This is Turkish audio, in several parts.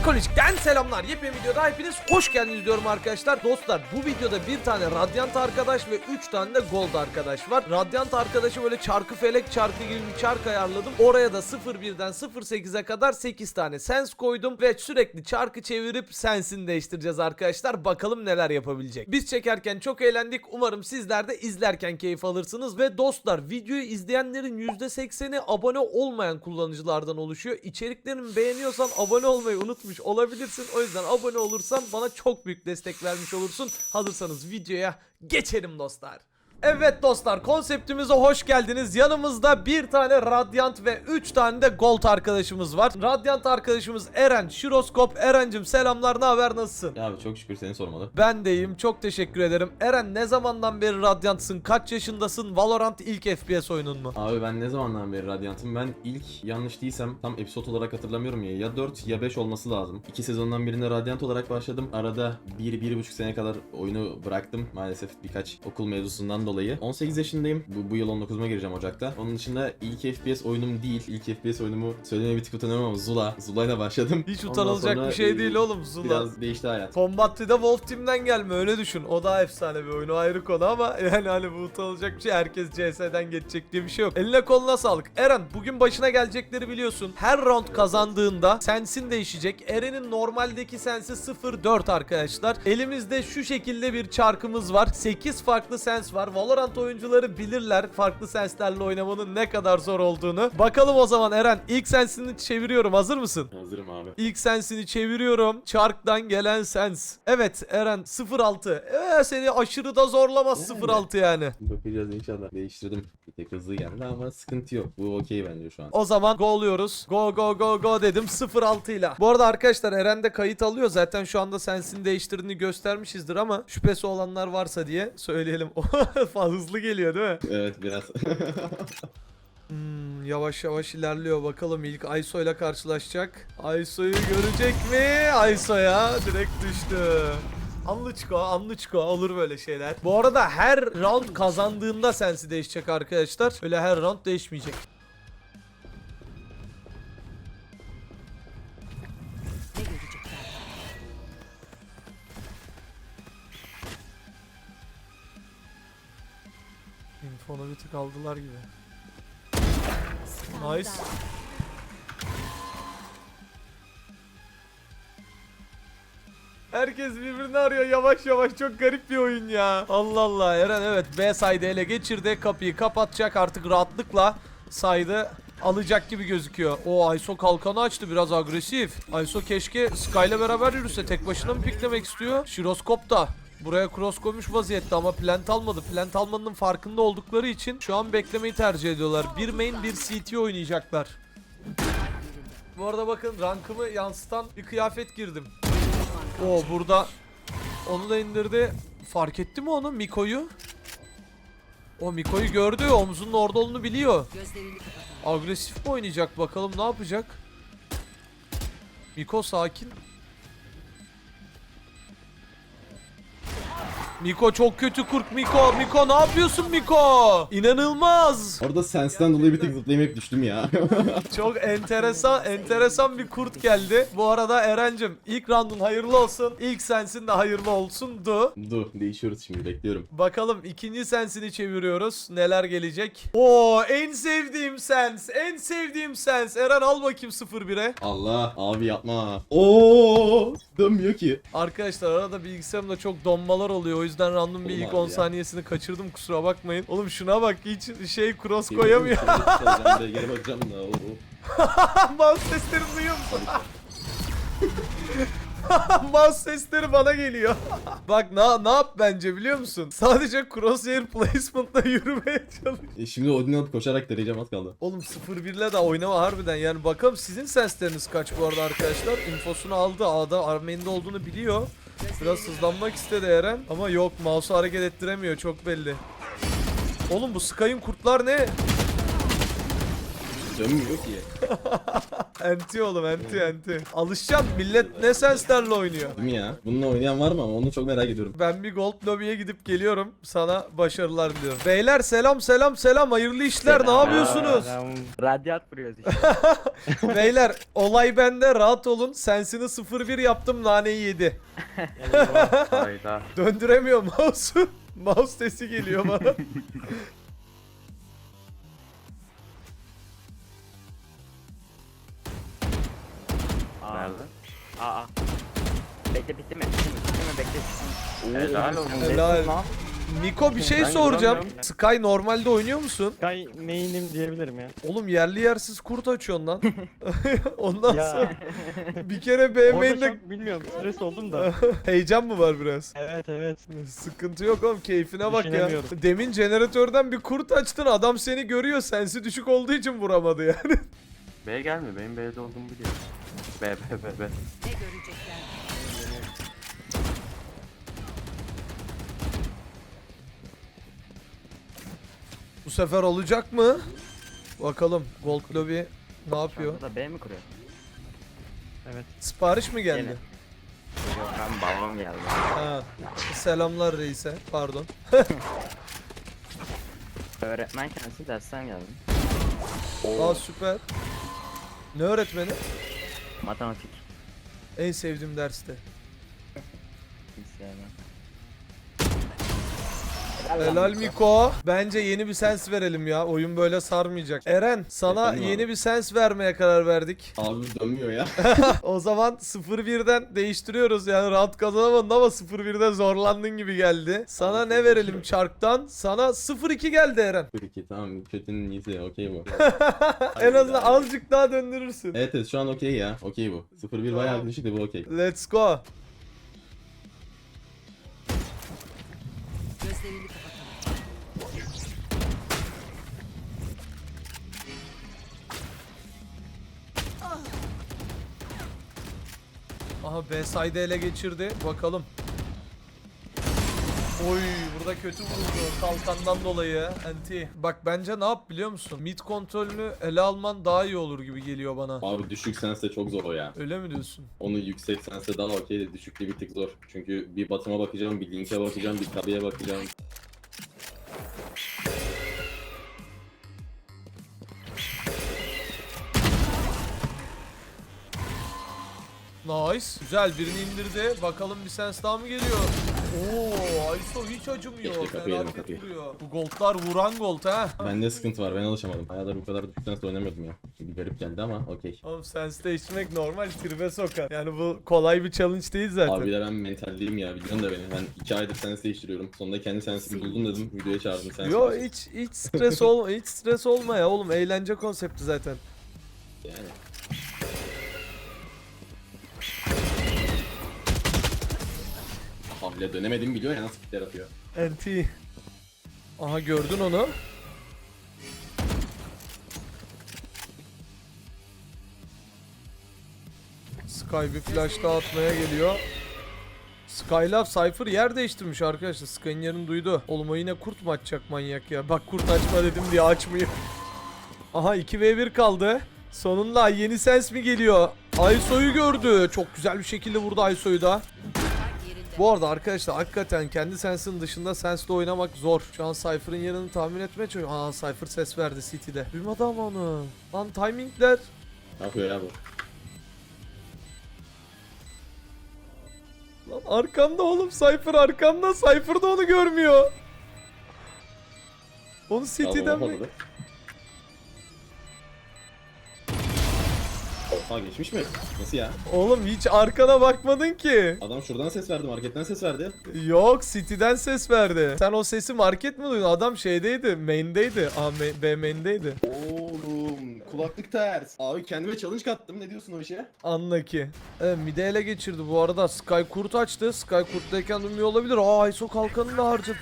Mikolic'ten selamlar. Yepyeni videoda hepiniz hoş geldiniz diyorum arkadaşlar. Dostlar bu videoda bir tane Radiant arkadaş ve 3 tane de Gold arkadaş var. Radiant arkadaşı böyle çarkı felek çarkı gibi bir çark ayarladım. Oraya da 01'den 08'e kadar 8 tane sens koydum ve sürekli çarkı çevirip sensini değiştireceğiz arkadaşlar. Bakalım neler yapabilecek. Biz çekerken çok eğlendik. Umarım sizler de izlerken keyif alırsınız ve dostlar videoyu izleyenlerin %80'i abone olmayan kullanıcılardan oluşuyor. İçeriklerimi beğeniyorsan abone olmayı unutmuş olabilirsin. O yüzden abone olursan bana çok büyük destek vermiş olursun. Hazırsanız videoya geçelim dostlar. Evet dostlar konseptimize hoş geldiniz. Yanımızda bir tane Radiant ve 3 tane de Gold arkadaşımız var. Radiant arkadaşımız Eren, Şiroskop. Eren'cim selamlar ne haber nasılsın? Ya abi çok şükür seni sormalı. Ben deyim çok teşekkür ederim. Eren ne zamandan beri Radiant'sın? Kaç yaşındasın? Valorant ilk FPS oyunun mu? Abi ben ne zamandan beri Radiant'ım? Ben ilk yanlış değilsem tam episode olarak hatırlamıyorum ya. Ya 4 ya 5 olması lazım. İki sezondan birinde Radiant olarak başladım. Arada 1-1,5 sene kadar oyunu bıraktım. Maalesef birkaç okul mevzusundan dolayı. 18 yaşındayım. Bu, bu yıl 19'uma gireceğim Ocak'ta. Onun dışında ilk FPS oyunum değil. İlk FPS oyunumu söylemeye bir tık utanıyorum ama Zula. Zula'yla başladım. Hiç Ondan utanılacak sonra, bir şey e, değil oğlum Zula. Biraz değişti hayat. Combat'te Wolf Team'den gelme öyle düşün. O da efsane bir oyun o ayrı konu ama yani hani bu utanılacak bir şey. Herkes CS'den geçecek diye bir şey yok. Eline koluna sağlık. Eren bugün başına gelecekleri biliyorsun. Her round kazandığında sensin değişecek. Eren'in normaldeki sensi 0-4 arkadaşlar. Elimizde şu şekilde bir çarkımız var. 8 farklı sens var. Valorant oyuncuları bilirler farklı senslerle oynamanın ne kadar zor olduğunu. Bakalım o zaman Eren ilk sensini çeviriyorum. Hazır mısın? Hazırım abi. İlk sensini çeviriyorum. Çark'tan gelen sens. Evet Eren 06. Ee, seni aşırı da zorlamaz Yani. 06 yani. Bakacağız inşallah. Değiştirdim. Tek hızlı geldi ama sıkıntı yok. Bu okey bence şu an. O zaman go'luyoruz. Go go go go dedim 06 ile. Bu arada arkadaşlar Eren de kayıt alıyor. Zaten şu anda sensini değiştirdiğini göstermişizdir ama şüphesi olanlar varsa diye söyleyelim. Fazla hızlı geliyor değil mi? Evet biraz. Hmm, yavaş yavaş ilerliyor. Bakalım ilk Ayso ile karşılaşacak. Ayso'yu görecek mi? Ayso'ya direkt düştü. Anlıçko, anlıçko olur böyle şeyler. Bu arada her round kazandığında sensi değişecek arkadaşlar. Öyle her round değişmeyecek. Infonu bir tık aldılar gibi. Nice. Herkes birbirini arıyor yavaş yavaş çok garip bir oyun ya. Allah Allah Eren evet B saydı ele geçirdi kapıyı kapatacak artık rahatlıkla saydı alacak gibi gözüküyor. O Ayso kalkanı açtı biraz agresif. Ayso keşke Sky ile beraber yürüse tek başına mı piklemek istiyor? Şiroskop da Buraya cross koymuş vaziyette ama plant almadı. Plant almanın farkında oldukları için şu an beklemeyi tercih ediyorlar. Bir main bir CT oynayacaklar. Bu arada bakın rankımı yansıtan bir kıyafet girdim. O burada onu da indirdi. Fark etti mi onu Miko'yu? O Miko'yu gördü. Omzunun orada olduğunu biliyor. Agresif mi oynayacak bakalım ne yapacak? Miko sakin. Miko çok kötü kurk Miko. Miko ne yapıyorsun Miko? İnanılmaz. Orada sensten dolayı bir tık zıplayamayıp düştüm ya. Çok enteresan enteresan bir kurt geldi. Bu arada Erencim ilk roundun hayırlı olsun. İlk sensin de hayırlı olsundu. Dur değişiyoruz şimdi bekliyorum. Bakalım ikinci sensini çeviriyoruz. Neler gelecek? Oo en sevdiğim sens. En sevdiğim sens. Eren al bakayım 01'e. Allah abi yapma. Oo dönmüyor ki. Arkadaşlar arada bilgisayarımda çok donmalar oluyor. O yüzden random bir Oğlum ilk abi 10 ya. saniyesini kaçırdım kusura bakmayın. Oğlum şuna bak hiç şey cross koyamıyor. Geri bakacağım da. Oo. Mouse seslerini duyuyor musun? Mouse sesleri bana geliyor. Bak ne, ne yap bence biliyor musun? Sadece crosshair placement'la yürümeye çalış. E, şimdi Odin alıp koşarak deneyeceğim az kaldı. Oğlum 01'le de oynama harbiden yani bakalım sizin sensleriniz kaç bu arada arkadaşlar. Infosunu aldı A'da Armen'de olduğunu biliyor. Biraz hızlanmak istedi Eren ama yok mouse'u hareket ettiremiyor çok belli. Oğlum bu Sky'ın kurtlar ne? Dönmüyor ki. Enti oğlum enti enti. Alışacağım millet ne senslerle oynuyor. Değil mi ya? Bununla oynayan var mı ama onu çok merak ediyorum. Ben bir gold lobby'ye gidip geliyorum. Sana başarılar diliyorum. Beyler selam selam selam. Hayırlı işler. Ne yapıyorsunuz? Radyat vuruyoruz işte. Beyler olay bende. Rahat olun. Sensini 0-1 yaptım. Naneyi yedi. Hayda. Döndüremiyor mouse'u. Mouse sesi geliyor bana. Nerede? Aa. Bekle bitti mi? Bitti mi? Bitti mi? Bekle. Helal olsun. Helal. Miko bir şey Ben soracağım. Sky normalde oynuyor musun? Sky main'im diyebilirim ya. Oğlum yerli yersiz kurt açıyorsun lan. Ondan Ya. sonra bir kere Orada BM'de çok bilmiyorum stres oldum da. heyecan mı var biraz? evet evet. Sıkıntı yok oğlum keyfine bak ya. Düşünemiyorum. Demin jeneratörden bir kurt açtın adam seni görüyor sensi düşük olduğu için vuramadı yani. B gelme. Benim B'de olduğumu biliyor. B B B B. Ne görecekler? Bu sefer olacak mı? Bakalım Gold Lobby ne yapıyor? Burada B mi kuruyor? Evet. Sipariş mi geldi? Yine. Yok ben babam geldi. Ha. Selamlar reise. Pardon. Öğretmen kendisi dersten geldi. Aa süper. Ne öğretmeni? Matematik. En sevdiğim derste. Hiç sevmem. Helal Miko. Bence yeni bir sens verelim ya. Oyun böyle sarmayacak. Eren sana Efendim abi? yeni bir sens vermeye karar verdik. Abi dönmüyor ya. o zaman 0-1'den değiştiriyoruz. Yani rahat kazanamadın ama 0-1'de zorlandın gibi geldi. Sana ne verelim çarktan? Sana 0-2 geldi Eren. Peki tamam kötünün iyisi okey bu. en azından azıcık daha döndürürsün. Evet evet şu an okey ya. Okey bu. 0-1 bayağı düşük de bu okey. Let's go. Aha B side ele geçirdi. Bakalım. Oy burada kötü vurdu kalkandan dolayı anti. Bak bence ne yap biliyor musun? Mid kontrolünü ele alman daha iyi olur gibi geliyor bana. Abi düşük sense çok zor o ya. Öyle mi diyorsun? Onu yüksek sense daha okey de düşükte bir tık zor. Çünkü bir batıma bakacağım, bir linke bakacağım, bir tabiye bakacağım. Nice. Güzel birini indirdi. Bakalım bir sens daha mı geliyor? Oo, Ayso hiç acımıyor. Keşke kapıyı yedim, Felaket kapıyı. vuruyor. Bu goldlar vuran gold ha. Bende sıkıntı var ben alışamadım. Bayağıdır bu kadar düşük sense oynamıyordum ya. Bir garip geldi ama okey. Oğlum sens değiştirmek normal tribe sokar. Yani bu kolay bir challenge değil zaten. Abi de ben mentalliyim ya biliyorsun da beni. Ben iki aydır sense değiştiriyorum. Sonunda kendi sensimi buldum dedim. Videoya çağırdım sense. Yo hiç hiç stres ol hiç stres olma ya oğlum eğlence konsepti zaten. Yani. Hamle dönemedim biliyor ya nasıl kitler atıyor. NT. Aha gördün onu. Sky bir flash daha atmaya geliyor. Skylab Cypher yer değiştirmiş arkadaşlar. Sky'ın yerini duydu. Oğlum o yine kurt mu açacak manyak ya? Bak kurt açma dedim diye açmıyor. Aha 2v1 kaldı. Sonunda yeni sens mi geliyor? Ayso'yu gördü. Çok güzel bir şekilde vurdu Ayso'yu da. Bu arada arkadaşlar hakikaten kendi sensin dışında sensle oynamak zor. Şu an Cypher'ın yerini tahmin etmeye çalışıyorum. Aa Cypher ses verdi City'de. Duymadı ama onu. Lan timingler. Ne yapıyor ya bu? Lan arkamda oğlum Cypher arkamda. Cypher da onu görmüyor. Onu City'den mi? Oha geçmiş mi? Nasıl ya? Oğlum hiç arkana bakmadın ki. Adam şuradan ses verdi, marketten ses verdi. Yok City'den ses verdi. Sen o sesi market mi duydun? Adam şeydeydi. Main'deydi. Aa B main'deydi. Oğlum kulaklık ters. Abi kendime challenge kattım. Ne diyorsun o işe? Anla ki. Evet mide ele geçirdi bu arada. Sky kurt açtı. Sky kurttayken dönmüyor olabilir. Aa Ayso kalkanını da harcadı.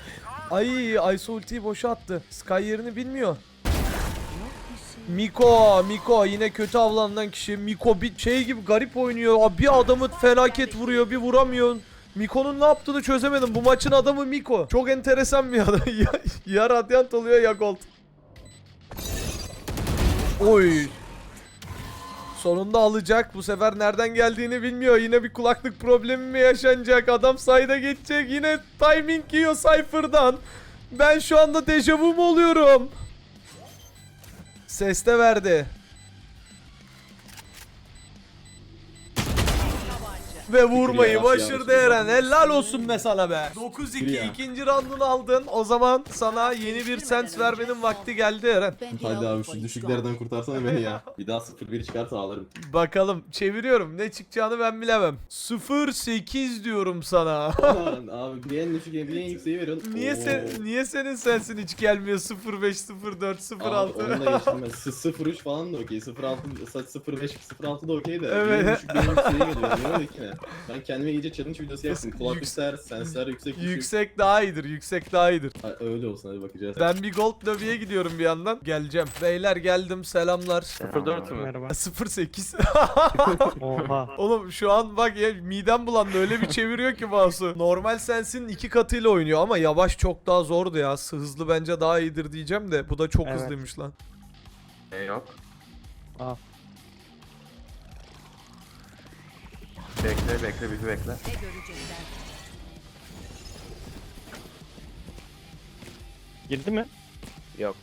Ay Ayso ultiyi boşa attı. Sky yerini bilmiyor. Miko, Miko yine kötü avlanan kişi. Miko bir şey gibi garip oynuyor. Aa, Bir adamı felaket vuruyor, bir vuramıyor. Miko'nun ne yaptığını çözemedim. Bu maçın adamı Miko. Çok enteresan bir adam. ya, ya Radiant oluyor ya Gold. Oy. Sonunda alacak. Bu sefer nereden geldiğini bilmiyor. Yine bir kulaklık problemi mi yaşanacak? Adam sayda geçecek. Yine timing yiyor Cypher'dan. Ben şu anda dejavu mu oluyorum? Ses de verdi. Ve vurmayı başardı. Eren. Helal olsun be sana be. 9-2 Ya. ikinci roundunu aldın. O zaman sana yeni bir sens vermenin vakti geldi Eren. Hadi abi şu düşüklerden kurtarsana beni ya. Bir daha 0-1 çıkarsa ağlarım. Bakalım çeviriyorum. Ne çıkacağını ben bilemem. 0-8 diyorum sana. Abi bir en düşük bir en yükseği veriyorsun. niye Oo. sen niye senin sensin hiç gelmiyor 0-5 0-4 Abi 0-6? onu da geçtim ben. S- 0-3 falan da okey. 0-6, 0-5, 0-6 da okey de. Evet. Bir en düşük bir en yükseği geliyor. Niye öyle ki ne? Ben kendime iyice challenge videosu yaptım. Kulaklıklar, sensler yüksek düşük. Yüksek daha iyidir. Yüksek daha iyidir. Ha, öyle olsun hadi bakacağız. Ben bir gold lobiye gidiyorum bir yandan. Geleceğim. Beyler geldim. Selamlar. 04 mü? Merhaba. 0-8. Oha. Oğlum şu an bak ya midem bulandı öyle bir çeviriyor ki mouse'u. Normal sensin iki katıyla oynuyor ama yavaş çok daha zordu ya. Hızlı bence daha iyidir diyeceğim de bu da çok Evet. hızlıymış lan. E yok. Aa. Bekle bekle bizi bekle. Ne görecekler? Girdi mi? Yok.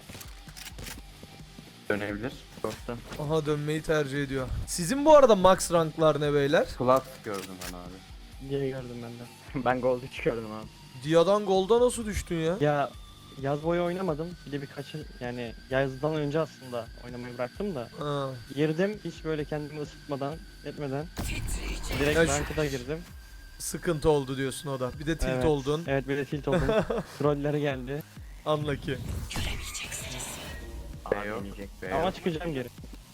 Dönebilir. Dostum. Aha dönmeyi tercih ediyor. Sizin bu arada max ranklar ne beyler? Plat gördüm ben abi. Diye gördüm ben de. ben gold 3 gördüm abi. Dia'dan Gold'a nasıl düştün ya? Ya yaz boyu oynamadım. Bir de birkaç yani yazdan önce aslında oynamayı bıraktım da. Ha. Girdim hiç böyle kendimi ısıtmadan etmeden. Direkt Ya şu- girdim. Sıkıntı oldu diyorsun o da. Bir de tilt Evet. oldun. Evet bir de tilt oldum. Trollleri geldi. Unlucky. A yok. B Ama yok. çıkacağım geri.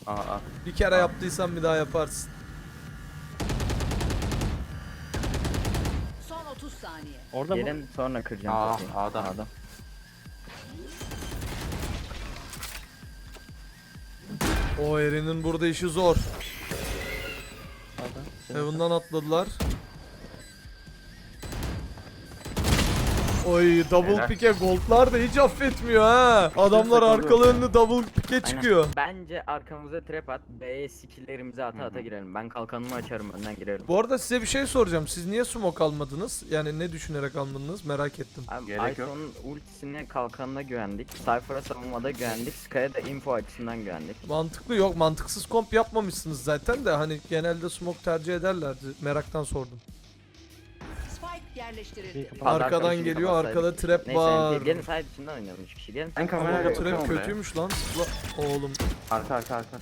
A A. Bir kere yaptıysan bir daha yaparsın. Son 30 saniye. Orada mı? Gelin sonra kıracağım. Aa, kapıyı. A'da. A'da. O Eren'in burada işi zor. Heaven'dan atladılar. Oy double Helal. pick'e goldlar da hiç affetmiyor ha. Adamlar arkalı önlü double pick'e çıkıyor. Bence arkamıza trap at. B'ye skill'lerimizi ata ata girelim. Ben kalkanımı açarım önden girerim. Bu arada size bir şey soracağım. Siz niye smoke almadınız? Yani ne düşünerek almadınız? Merak ettim. Abi Gerek yok. Ayson'un ultisine kalkanına güvendik. Cypher'a savunmada güvendik. Sky'a da info açısından güvendik. Mantıklı yok. Mantıksız komp yapmamışsınız zaten de hani genelde smoke tercih ederlerdi. Meraktan sordum. Yerleştirildi. Kapat. Arkadan geliyor, kapatsaydık. arkada trap Neyse, var. Gelin side içinden oynayalım 3 kişi gelin. Ben Ama kamerayla bu trap bakıyorum be. kötüymüş lan. La- Oğlum, Arka arka arka.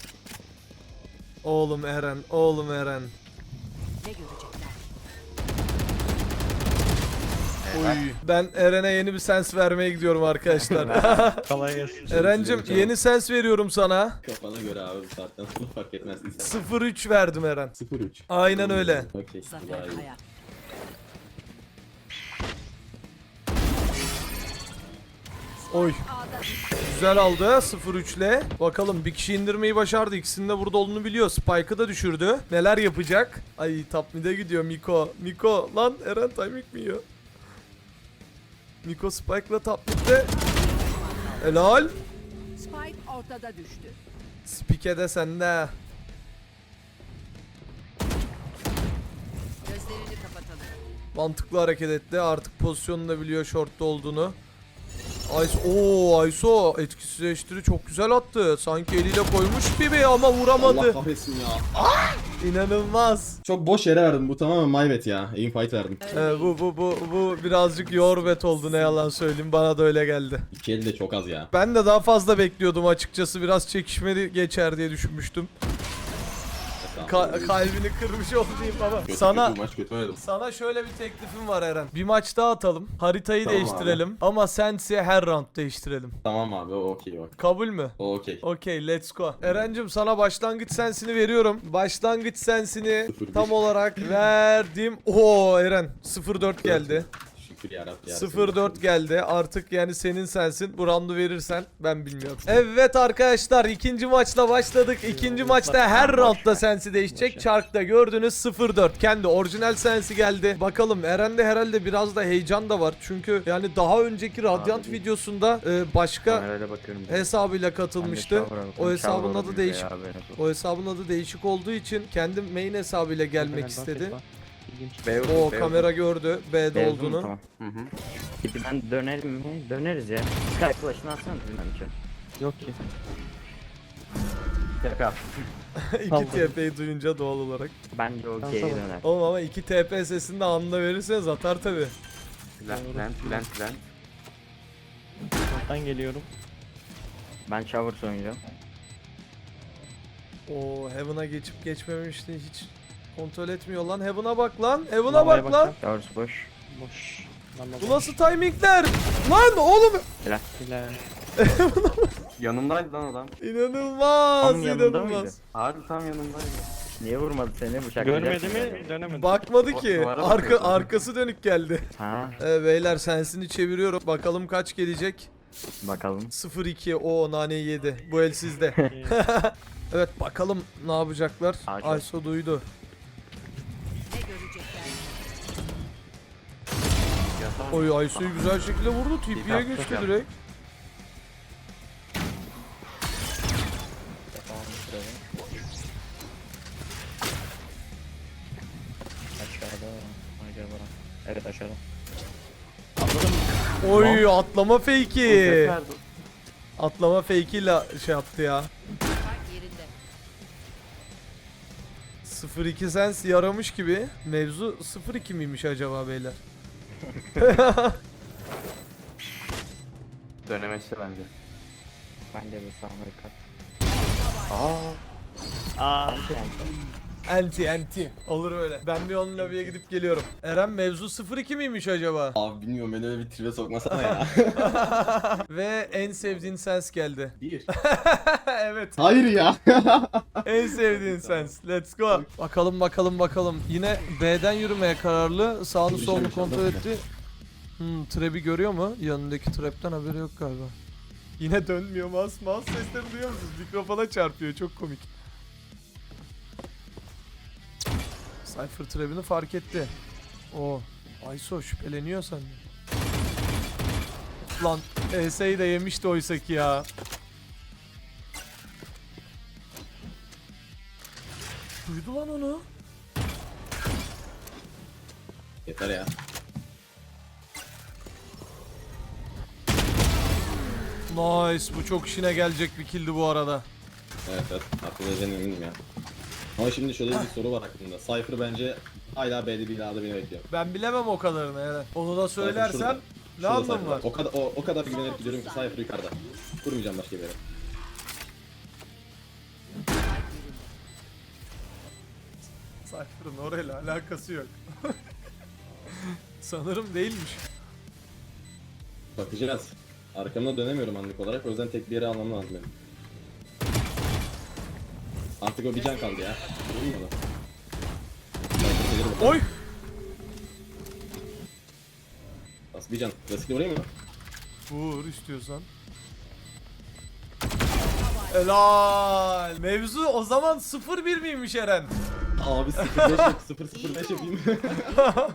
oğlum Eren, oğlum Eren. Ne görecekler? Uy. Ben Eren'e yeni bir sens vermeye gidiyorum arkadaşlar. Kolay gelsin. Eren'cim yeni sens veriyorum sana. Kafana göre abi bu saatten sonra fark etmez. İstersen. 0-3 verdim Eren. 0-3. Aynen öyle. Okey. Zafer. Kaya. Oy. Güzel aldı 0-3 ile. Bakalım bir kişi indirmeyi başardı. İkisinin de burada olduğunu biliyor. Spike'ı da düşürdü. Neler yapacak? Ay top mid'e gidiyor Miko. Miko lan Eren timing mi yiyor? Miko Spike'la top mid'de. Helal. Spike ortada düştü. Spike de sende. Mantıklı hareket etti. Artık pozisyonunu da biliyor short'ta olduğunu. Ayso, ooo Ayso etkisizleştiri çok güzel attı. Sanki eliyle koymuş gibi ama Allah vuramadı. kahretsin ya. İnanılmaz. Çok boş yere verdim. Bu tamamen my bet ya. Aim fight verdim. Ee, bu bu bu bu birazcık your bet oldu ne yalan söyleyeyim. Bana da öyle geldi. İki el de çok az ya. Ben de daha fazla bekliyordum açıkçası. Biraz çekişmeli geçer diye düşünmüştüm. Ka- kalbini kırmış olayım ama. Kötü, Sana kötü, maç kötü oynadım. Sana şöyle bir teklifim var Eren. Bir maç daha atalım. Haritayı Tamam değiştirelim. Ama Sensi'ye her round değiştirelim. Tamam abi okey bak. Kabul mü? Okey. Okey let's go. Eren'cim sana başlangıç sensini veriyorum. Başlangıç sensini 0-1. tam olarak verdim. Oo Eren 0-4 geldi. Şükür yarabbi ya. 0-4 geldi. Artık yani senin sensin. Bu roundu verirsen ben bilmiyorum. Evet arkadaşlar ikinci maçla başladık. İkinci maçta her roundda sensi değişecek. Çark'ta gördünüz 0-4. Kendi orijinal sensi geldi. Bakalım Eren'de herhalde biraz da heyecan da var. Çünkü yani daha önceki Radiant Abi. videosunda e, başka Kamerayla bakıyorum. hesabıyla katılmıştı. O hesabın adı değişik. O O hesabın adı değişik olduğu için kendi main hesabıyla gelmek istedi. İlginç. O kamera gördü B'de olduğunu. Tamam. Hı hı. Ben dönerim mi? Döneriz ya. Skype flash'ını atsana bizim önce. Yok ki. Tepe at. İki Tamam. TP'yi duyunca doğal olarak. Bence o Tamam, geri tamam. döner. Oğlum ama 2 TP sesini de anında verirseniz atar tabi. Plant, plant, plant, plant. Alttan geliyorum. Ben shower oynayacağım. O Heaven'a geçip geçmemişti hiç kontrol etmiyor lan. Heaven'a bak lan. Heaven'a bak lan. Shower boş. Boş. Lan Bu nasıl timingler? Lan oğlum Bile. Yanımdaydı lan adam. inanılmaz Tam inanılmaz. Harbi tam yanımdaydı. Niye vurmadı seni bıçak? Görmedi mi? Dönemedi. Bakmadı ki. Arka arkası dönük geldi. Ha, Evet beyler sensini çeviriyorum. Bakalım kaç gelecek. bakalım. 0-2 o naneyi yedi. Bu el sizde. Ee, Evet bakalım ne yapacaklar. Ayso duydu. Oy Ayso'yu güzel şekilde vurdu. TP'ye geçti direkt. Aşağıda. Acaba. Evet aşağıda. Oy atlama fake'i. Atlama fake'i ile şey yaptı ya. Spike yerinde. 0-2 sens yaramış gibi. Mevzu 0-2 miymiş acaba beyler? Dönemeçte bence. Ben de bir sağlık kat. Aa. Anti anti. Olur öyle. Ben bir onun lobiye gidip geliyorum. Eren mevzu 0-2 miymiş acaba? Abi bilmiyorum beni öyle bir tribe sokmasana ya. Ve en sevdiğin sens geldi. Bir. evet. Hayır ya. En sevdiğin sens. Let's go. Bakalım bakalım bakalım. Yine B'den yürümeye kararlı. Sağını solunu kontrol etti. Hmm, trap'i görüyor mu? Yanındaki trap'ten haberi yok galiba. Yine dönmüyor mouse. Mouse seslerini duyuyor musunuz? Mikrofona çarpıyor. Çok komik. Cypher trap'ini fark etti. O. Ayso şüpheleniyor senden. Lan ES'yi de yemişti oysa ki ya. Duydu lan onu. Yeter ya. Nice. Bu çok işine gelecek bir killdi bu arada. Evet evet. Atılacağına eminim ya. Ama şimdi şöyle bir soru var aklımda. Cypher bence hala B'de değil A'da beni bekliyor. Ben bilemem o kadarını Eren. Onu da şurada. söylersem ne Şurada anlamı var? O kadar o, o kadar güvenerek gidiyorum ki Cypher yukarıda. Kurmayacağım başka bir yere. Cypher'ın orayla alakası yok. Sanırım değilmiş. Bakacağız. Arkamda dönemiyorum anlık olarak. O yüzden tek bir yere almam lazım benim. Artık o bir can kaldı ya. Vurayım mı. Oy! Bas bir can. Klasikle vurayım mı? Vur istiyorsan. Helal. Mevzu o zaman 0-1 miymiş Eren? Abi 0-5 yap, 0-0-5 yapayım.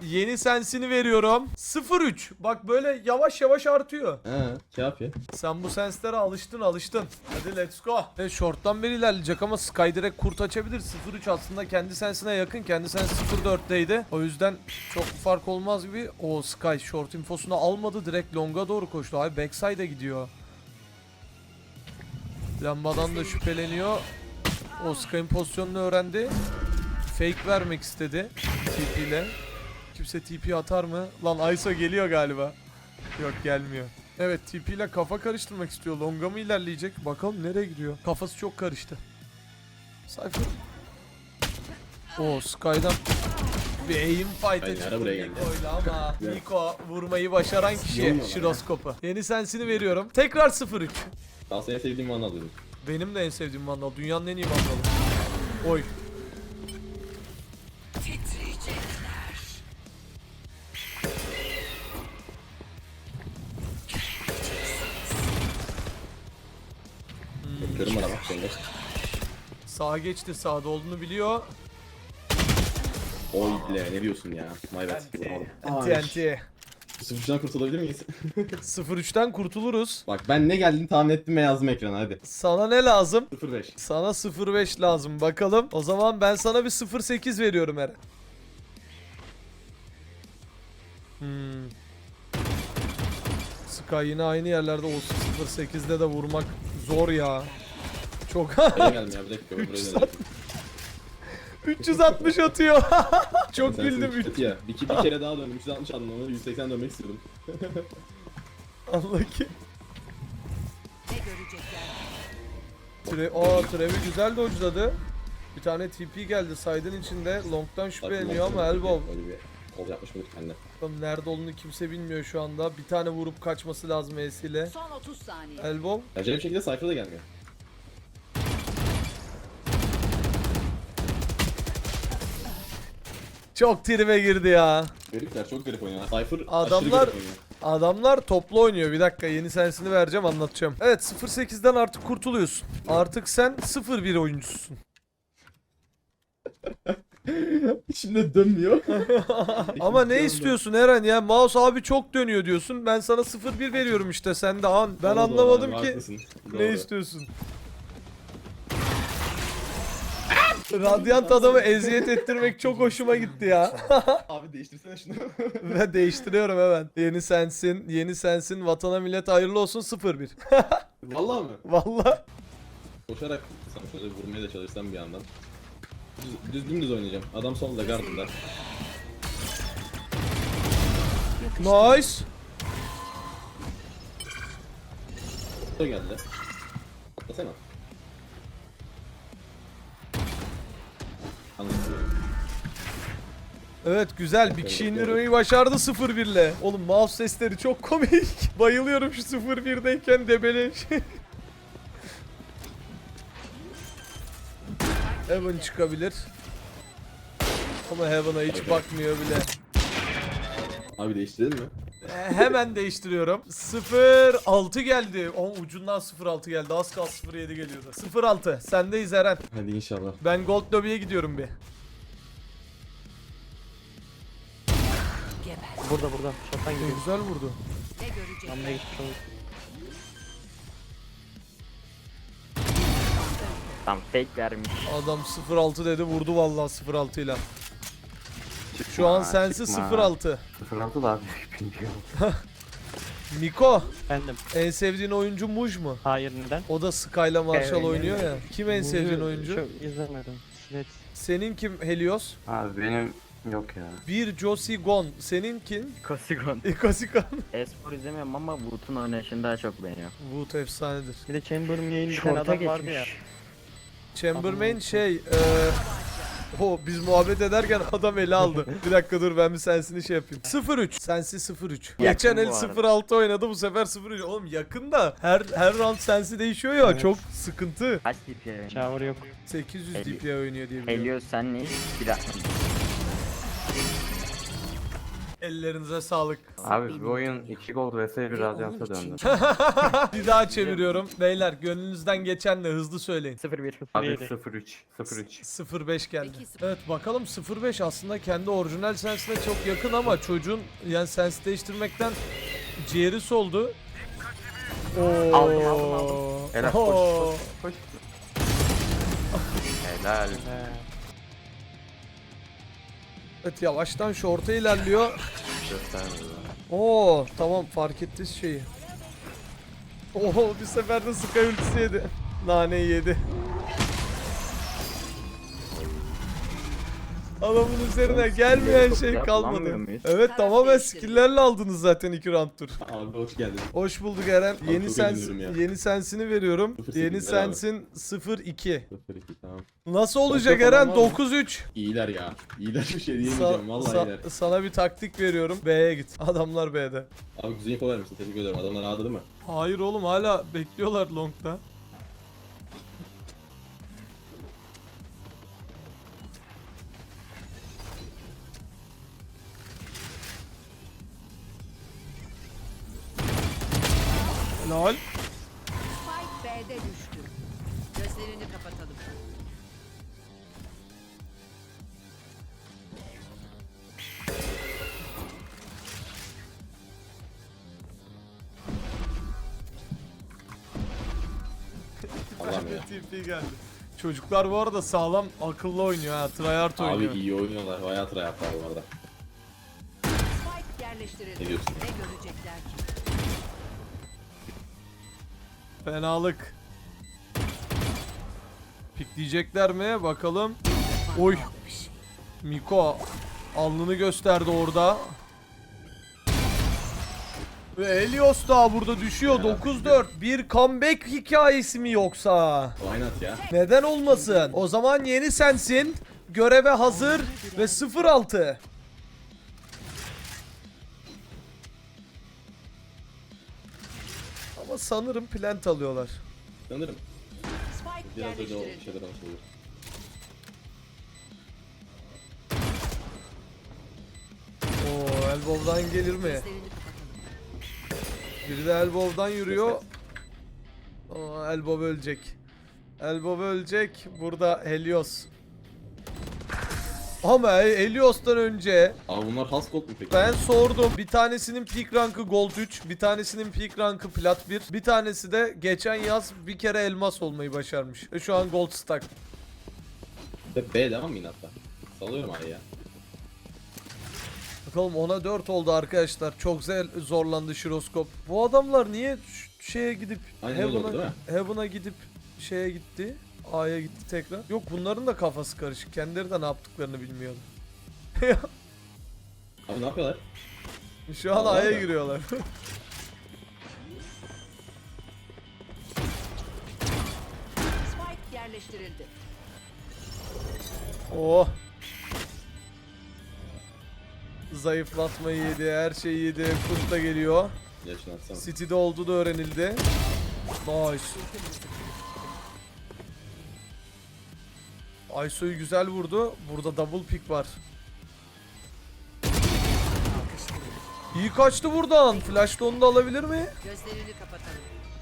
Yeni sensini veriyorum. 0-3. Bak böyle yavaş yavaş artıyor. He, kafi. Sen bu senslere alıştın alıştın. Hadi let's go. Evet short'tan beri ilerleyecek ama Sky direkt kurt açabilir. 0-3 aslında kendi sensine yakın. Kendi sens 0-4'teydi. O yüzden çok bir fark olmaz gibi. O Sky short infosunu almadı. Direkt long'a doğru koştu. Abi backside'e gidiyor. Lambadan da şüpheleniyor. O Sky'ın pozisyonunu öğrendi. Fake vermek istedi. TP ile. Kimse TP atar mı? Lan Ayso geliyor galiba. Yok gelmiyor. Evet TP ile kafa karıştırmak istiyor. Longa mı ilerleyecek? Bakalım nereye gidiyor. Kafası çok karıştı. Cypher. O Sky'dan bir aim fight'e çıktı. Niko'yla ama. Niko vurmayı başaran kişi Şiroskop'u. Yeni sensini veriyorum. Tekrar 0-3. Tavsiye sevdiğim one alıyorum. Benim de en sevdiğim vandal. Dünyanın en iyi vandalı. Oy. Sağa geçti. Sağda olduğunu biliyor. Oy bile ne diyorsun ya? My bad. TNT. Sıfırdan kurtulabilir miyiz? 03'ten kurtuluruz. Bak ben ne geldiğini tahmin ettim ve yazdım ekrana hadi. Sana ne lazım? 05. Sana 05 lazım bakalım. O zaman ben sana bir 08 veriyorum Eren. Hmm. Sky yine aynı yerlerde olsun 08'de de vurmak zor ya. Çok ya bir dakika. Buraya 300 döneceğim. 360 atıyor. Çok Sensin güldüm. kötü ya. Bir, bir kere daha döndüm. 360 aldım onu. 180 dönmek istiyordum. Allah ki. Ne görecekler? Tre Aa Trevi güzel dodge'ladı. Bir tane TP geldi side'ın içinde. Long'dan şüpheleniyor ama elbow. Öyle bir kol yapmış mıydık bende? Bakalım nerede olduğunu kimse bilmiyor şu anda. Bir tane vurup kaçması lazım E'siyle. Son 30 saniye. Elbow. Acayip şekilde Cypher da gelmiyor. Çok tribe girdi ya. Garipler çok garip oynuyor. Cypher aşırı Adamlar- garip oynuyor. Adamlar toplu oynuyor. Bir dakika yeni sensini vereceğim anlatacağım. Evet 08'den artık kurtuluyorsun. Artık sen 01 oyuncusun. İçimde dönmüyor. Ama ne istiyorsun Eren ya? Mouse abi çok dönüyor diyorsun. Ben sana 01 veriyorum işte. Sen de an. Ben Doğru, anlamadım doğru, ki. haklısın. Ne Doğru. istiyorsun? Radyant adamı eziyet ettirmek çok hoşuma gitti ya. Abi değiştirsene şunu. Ve değiştiriyorum hemen. Yeni sensin, yeni sensin. Vatana millet hayırlı olsun 01. Vallahi mı? Vallahi. Koşarak sana şöyle vurmaya da çalışsam bir yandan. Düz, düz dümdüz oynayacağım. Adam solda gardında. Nice. O geldi. Atlasana. Evet güzel bir kişi indirmeyi başardı 01 ile. Oğlum mouse sesleri çok komik. Bayılıyorum şu 01'deyken debeleş. Heaven çıkabilir. Ama Heaven'a hiç bakmıyor bile. Abi değiştirelim mi? Ee, hemen değiştiriyorum. 06 geldi. O ucundan 06 geldi. Az kaldı 07 geliyordu. 06. Sendeyiz Eren. Hadi inşallah. Ben Gold Lobby'ye gidiyorum bir. Geber. Burada burada. Şattan gidiyor. Güzel vurdu. Ne gitmiş olur. Tam fake vermiş. Adam 06 dedi vurdu vallahi 06 ile. Şu an sensi 06. 06 daha büyük bilmiyorum. Miko Efendim. en sevdiğin oyuncu Muj mu? Hayır neden? O da Skyla Marshall Evet. oynuyor ya. Kim en sevdiğin Bunu oyuncu? Çok izlemedim. Silet. Senin kim Helios? Abi benim yok ya. Bir Josie Gon. Senin kim? Kosigon. Ikasikan. Espor izlemiyorum ama Wood'un oynayışını daha çok beğeniyorum. Wood efsanedir. Bir de Chamberlain yayını bir tane Şorta adam vardı ya. geçmiş. Chambermain şey eee o biz muhabbet ederken adam eli aldı. bir dakika dur ben bir sensini şey yapayım. 03. Sensi 03. Geçen el bu arada. 06 oynadı bu sefer 03. Oğlum yakın da her her round sensi değişiyor ya Evet. çok sıkıntı. Kaç DP oynuyor? Shower yok. 800 Heli- DPI oynuyor diye biliyorum. Helios sen ne? Silah. Ellerinize sağlık. Abi bu oyun 2 gold vs 1 radyanta döndü. bir daha çeviriyorum. Beyler gönlünüzden geçen ne hızlı söyleyin. 0-1. Abi Neydi? 03. 03. 05 geldi. Evet bakalım 05 aslında kendi orijinal sensine çok yakın ama çocuğun yani sens değiştirmekten ciğeri soldu. Oo. Aldım, aldım, aldım. Helal koş Oo. koş koş. Helal. He. Evet yavaştan şu orta ilerliyor. Oo tamam fark etti şeyi. Oo bir seferde Sky ultisi yedi. Naneyi yedi. Adamın üzerine gelmeyen şey kalmadı. Evet tamamen skill'lerle aldınız zaten iki round tur. Abi hoş geldin. Hoş bulduk Eren. Abi Yeni çok ya. yeni sensini veriyorum. 08 Yeni ver abi. sensin 02. 02 tamam. Nasıl olacak falan Eren? var mı? 9-3. İyiler ya. İyiler bir şey Sa- diyemeyeceğim. Vallahi sa- iyiler. sana bir taktik veriyorum. B'ye git. Adamlar B'de. Abi güzel info vermişsin. Teşekkür ederim. Adamlar A'da değil mi? Hayır oğlum hala bekliyorlar long'da. Lol. B'de düştü. Gözlerini kapatalım. Ya. TP geldi. Çocuklar bu arada sağlam akıllı oynuyor ha. Tryhard Abi iyi oynuyorlar. Bayağı tryhardlar bu arada. Spike. Ne diyorsun? Ne görecekler ki? Fenalık. Pikleyecekler mi? Bakalım. Oy. Miko alnını gösterdi orada. Ve Elios daha burada düşüyor. 9-4. Bir comeback hikayesi mi yoksa? Why not ya? Neden olmasın? O zaman yeni sensin. Göreve hazır ve 0-6. Ama sanırım plant alıyorlar. Sanırım. Spike Biraz öyle o yerleştirildi. şeyler olur. Oo, elbow'dan gelir mi? Gözlerini kapatalım. Biri de elbow'dan yürüyor. Aa, elbow ölecek. Elbow ölecek. Burada Helios. Ama Helios'tan önce Abi bunlar has gold mu peki? ben sordum. Bir tanesinin peak rankı gold 3, bir tanesinin peak rankı plat 1, bir tanesi de geçen yaz bir kere elmas olmayı başarmış. Ve şu an gold stack. Ve B devam mı yine hatta? Salıyorum abi ya. Bakalım ona 4 oldu arkadaşlar. Çok güzel zorlandı Şiroskop. Bu adamlar niye ş- şeye gidip Aynen öyle oldu Heaven'a değil mi? Heaven'a gidip şeye gitti. A'ya gitti tekrar. Yok bunların da kafası karışık. Kendileri de ne yaptıklarını bilmiyordu. Abi ne yapıyorlar? Şu an A'ya giriyorlar. Spike yerleştirildi. oh. Zayıflatmayı yedi, her şeyi yedi. Kurt da geliyor. Yaşını atsana. City'de olduğu da öğrenildi. Nice. Ayso'yu güzel vurdu. Burada double pick var. İyi kaçtı buradan. Flash'ta onu da alabilir mi? Gözlerini kapatalım.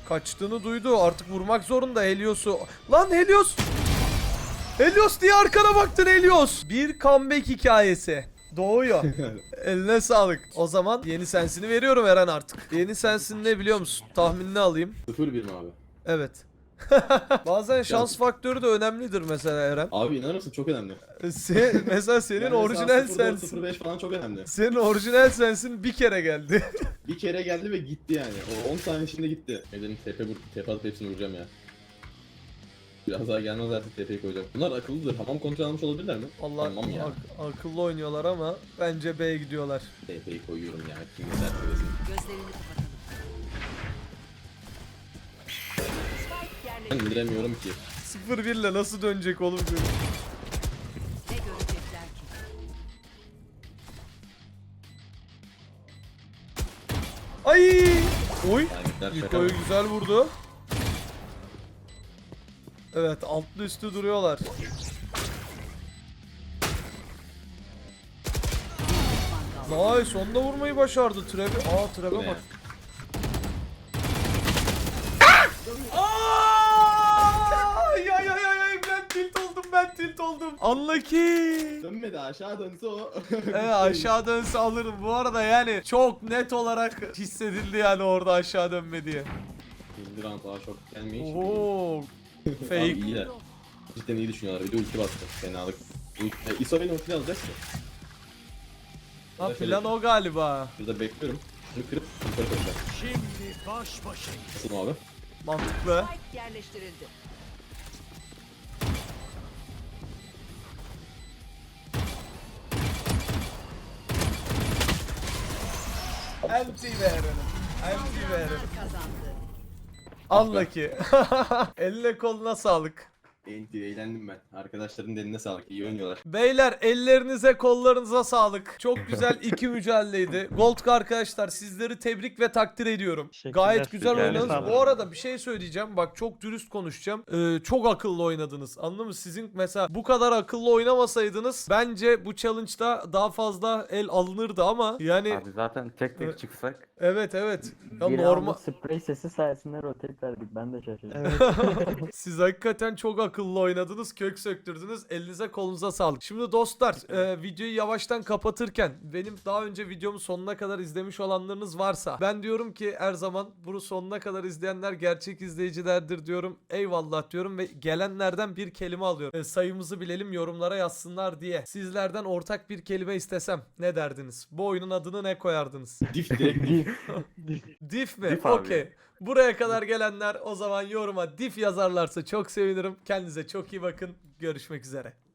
Kaçtığını duydu. Artık vurmak zorunda Helios'u. Lan Helios! Helios diye arkana baktın Helios. Bir comeback hikayesi. Doğuyor. Eline sağlık. O zaman yeni sensini veriyorum Eren artık. Yeni sensin ne biliyor musun? Tahminini alayım. 0-1 mi abi? Evet. Bazen şans faktörü de önemlidir mesela Eren. Abi inanır mısın çok önemli. Se- mesela senin Yani orijinal mesela 0-4, sensin. 0-5 falan çok önemli. Senin orijinal sensin bir kere geldi. Bir kere geldi ve gitti yani. O 10 saniye içinde gitti. Dedim tepe vur, tepe atıp hepsini vuracağım ya. Biraz daha gelmez artık tepeyi koyacağım. Bunlar akıllıdır. Hamam kontrol almış olabilirler mi? Allah Tamam ya. ak- akıllı oynuyorlar ama bence B'ye gidiyorlar. Tepeyi koyuyorum ya. Kim söylesin. Gözlerini kapatalım. Ben indiremiyorum ki. 0-1 ile nasıl dönecek oğlum? Ne görecekler ki? Ay! Oy! Şaka mı? güzel vurdu. Evet altlı üstü duruyorlar. Nice onda vurmayı başardı Trevi. Aa ne? bak. Aa! Ya ya ya ya ben tilt oldum oldum. Unlucky. Dönmedi aşağı dönse o. Evet aşağı dönse alırım. Bu arada yani çok net olarak hissedildi yani orada aşağı dönme diye. İkinci round daha çok gelmiyor hiç. Oo. Abi Fake. iyiler. Cidden iyi düşünüyorlar. Bir de ulti bastı. Fenalık. Ulti- E, ISO beni ulti alacak mı? Ha plan o galiba. Şurada bekliyorum. Şunu kırıp yukarı koyacağım. Şimdi baş başa. Nasıl abi? Mantıklı. Spike yerleştirildi. Empty verelim. Empty verelim. Kazandı. Unlucky. Eline koluna sağlık. Eğlendim ben. Arkadaşların da eline sağlık. İyi oynuyorlar. Beyler ellerinize kollarınıza sağlık. Çok güzel iki mücadeleydi. Gold arkadaşlar sizleri tebrik ve takdir ediyorum. Teşekkürler. Gayet güzel Teşekkürler. oynadınız. Bu arada bir şey söyleyeceğim. Bak çok dürüst konuşacağım. Ee, çok akıllı oynadınız. Anladın mı? Sizin mesela bu kadar akıllı oynamasaydınız bence bu challenge'da daha fazla el alınırdı ama yani Abi zaten tek tek çıksak evet evet. Ya Bir normal sprey sesi sayesinde rotate verdik. Ben de şaşırdım. Evet. siz hakikaten çok akıllı akıllı oynadınız, kök söktürdünüz. Elinize kolunuza sağlık. Şimdi dostlar e, videoyu yavaştan kapatırken benim daha önce videomu sonuna kadar izlemiş olanlarınız varsa ben diyorum ki her zaman bunu sonuna kadar izleyenler gerçek izleyicilerdir diyorum. Eyvallah diyorum ve gelenlerden bir kelime alıyorum. E, sayımızı bilelim yorumlara yazsınlar diye. Sizlerden ortak bir kelime istesem ne derdiniz? Bu oyunun adını ne koyardınız? Diff direkt diff. Diff mi? Abi. Okey. Buraya kadar gelenler o zaman yoruma diff yazarlarsa çok sevinirim. Kendinize çok iyi bakın. Görüşmek üzere.